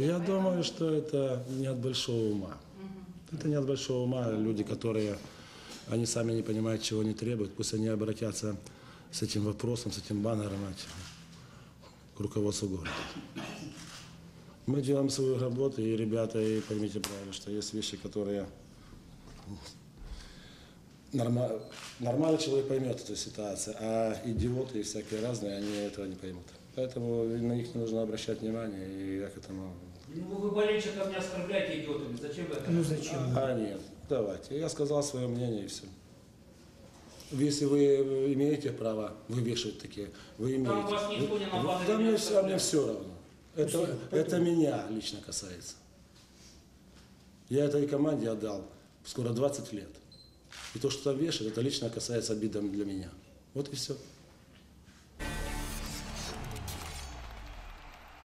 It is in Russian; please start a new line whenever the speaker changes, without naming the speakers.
Я думаю, что это не от большого ума. Это не от большого ума. Люди, которые, они сами не понимают, чего они требуют, пусть они обратятся с этим вопросом, с этим баннером к руководству города. Мы делаем свою работу, и, ребята, и поймите правильно, что есть вещи, которые норма- нормальный человек поймет эту ситуацию, а идиоты и всякие разные, они этого не поймут. Поэтому на них не нужно обращать внимание, и я к этому...
Ну, вы болельщиков не оскорбляйте идиотами. Зачем вы это?
Ну зачем?
А нет, давайте. Я сказал свое мнение, и все. Если вы имеете право вывешивать такие, вы имеете.
Там вас никто не нападает,
Да
не
мне, все, а мне все равно. Это, это меня лично касается. Я этой команде отдал скоро 20 лет. И то, что там вешают, это лично касается обидом для меня. Вот и все.